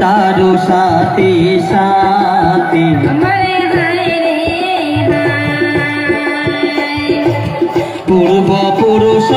তারু সাথে সাথে। পূর্ব পুরুষ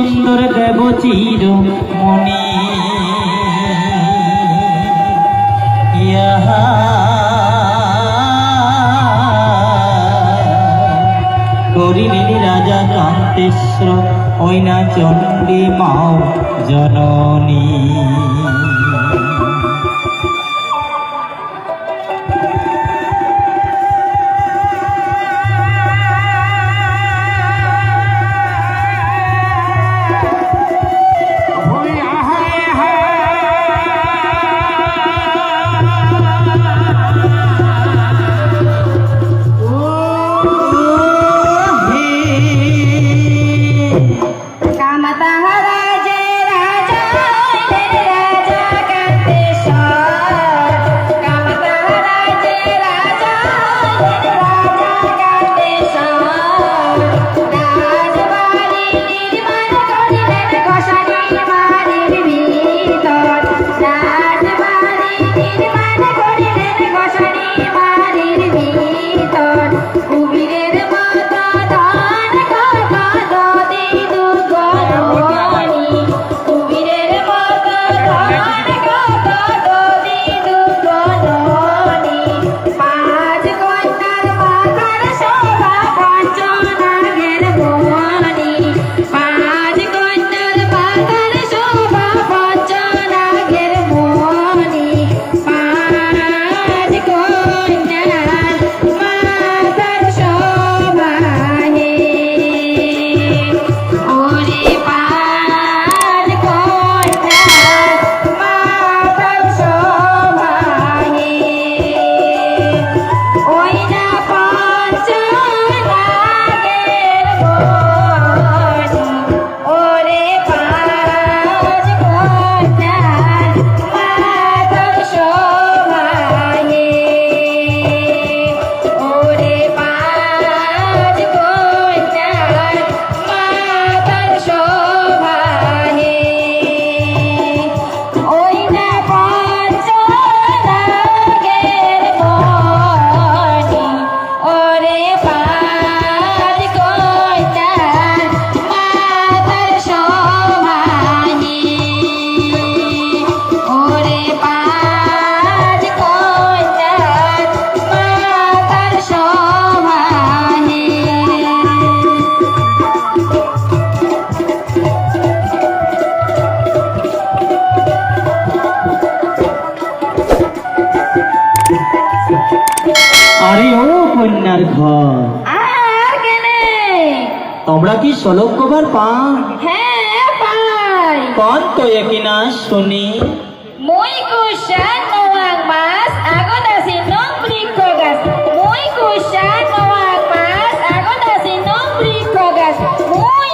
সুন্দর দেব চির মনি ইহা রাজা কান্তেশ্বর ঐনা চণ্ডী মাও জননী। তোমরা কি ষোলক কবার পান হ্যাঁ পাই। তো একই না শুনি। মুই কুশা নোয়াক মাস আগত আছে নমরি কগাস মুই কুশা নোয়াক মাস আগত আছে নমরি কগাস মুই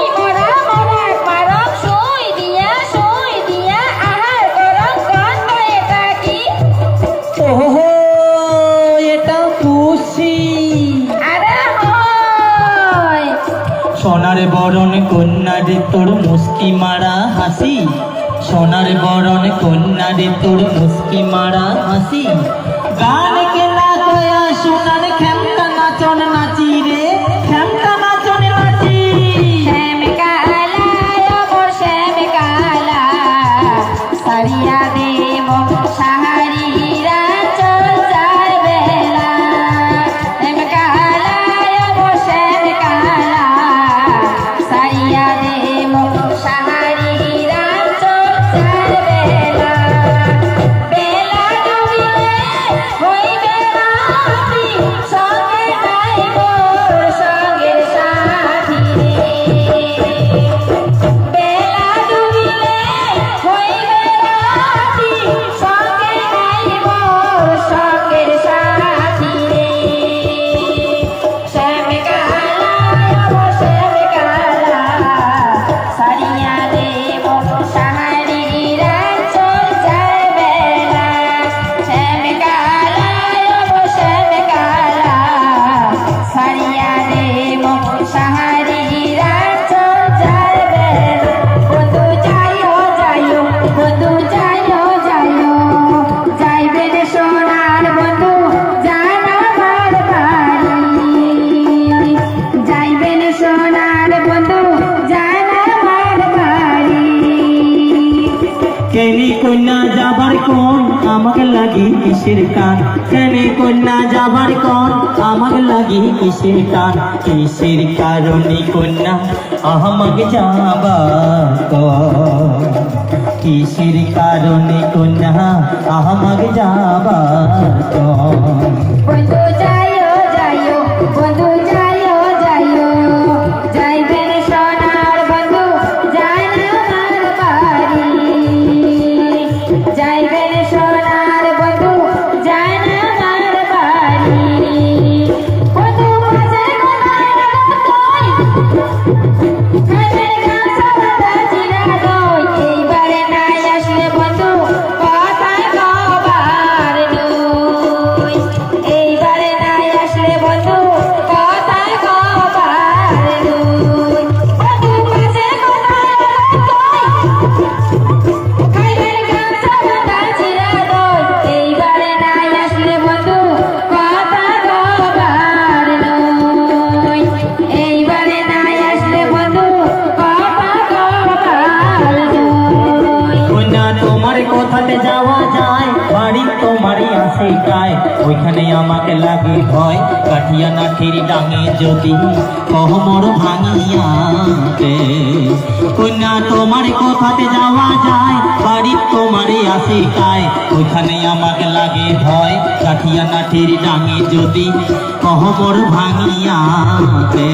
তোর মুসকি মারা হাসি। সোনার বরণ কন্যারে তোর মুসকি মারা হাসি। গা কেনি কন্যা যাবার কোন? আমাকে লাগি কিসের কান? কেনি কন্যা যাবার কোন? আমাকে লাগি কিসের কান? কিসের কারণে কন্যা আমাকে যাবা কিসের কারণে কন্যা আমাকে যাবা বন্ধু, যাইও যাইও। বন্ধু ওইখানে আমাকে লাগে ভয় কাঠিয়া নাঠির ডাঙে যদি কহমর ভাঙিয়াতে। কন্যা, তোমার কোথাতে যাওয়া যায় বাড়ি তোমার আসে কায় ওইখানে আমাকে লাগে ভয় কাঠিয়া নাঠির ডাঙে যদি কহমর ভাঙিয়াতে।